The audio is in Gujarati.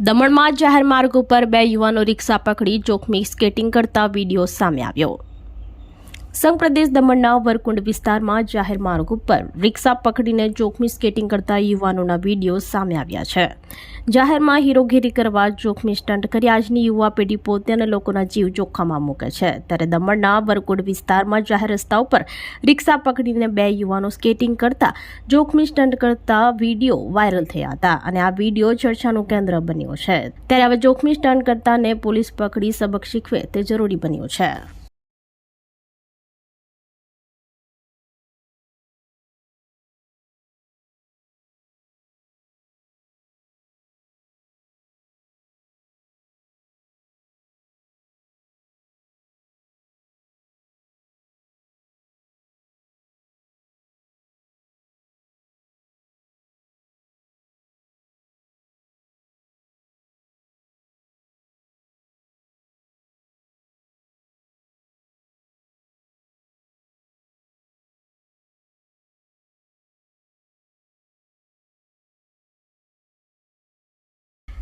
દમણમાં જાહેર માર્ગ ઉપર બે યુવાનો રિક્ષા પકડી જોખમી સ્કેટિંગ કરતા વીડિયો સામે આવ્યો. સંઘ પ્રદેશ દમણના વરકુંડ વિસ્તારમાં જાહેર માર્ગ ઉપર રિક્ષા પકડીને જોખમી સ્કેટિંગ કરતા યુવાનોના વીડિયો સામે આવ્યા છે. જાહેરમાં હીરોગીરી કરવા જોખમી સ્ટન્ટ કરી આજની યુવા પેઢી પોતે અને લોકોના જીવ જોખમમાં મૂકે છે. ત્યારે દમણના વરકુંડ વિસ્તારમાં જાહેર રસ્તા ઉપર રિક્ષા પકડીને બે યુવાનો સ્કેટિંગ કરતા જોખમી સ્ટન્ટ કરતા વીડિયો વાયરલ થયા હતા અને આ વીડિયો ચર્ચાનું કેન્દ્ર બન્યો છે. ત્યારે હવે જોખમી સ્ટન્ટ કરતાને પોલીસ પકડી સબક શીખવે તે જરૂરી બન્યું છે.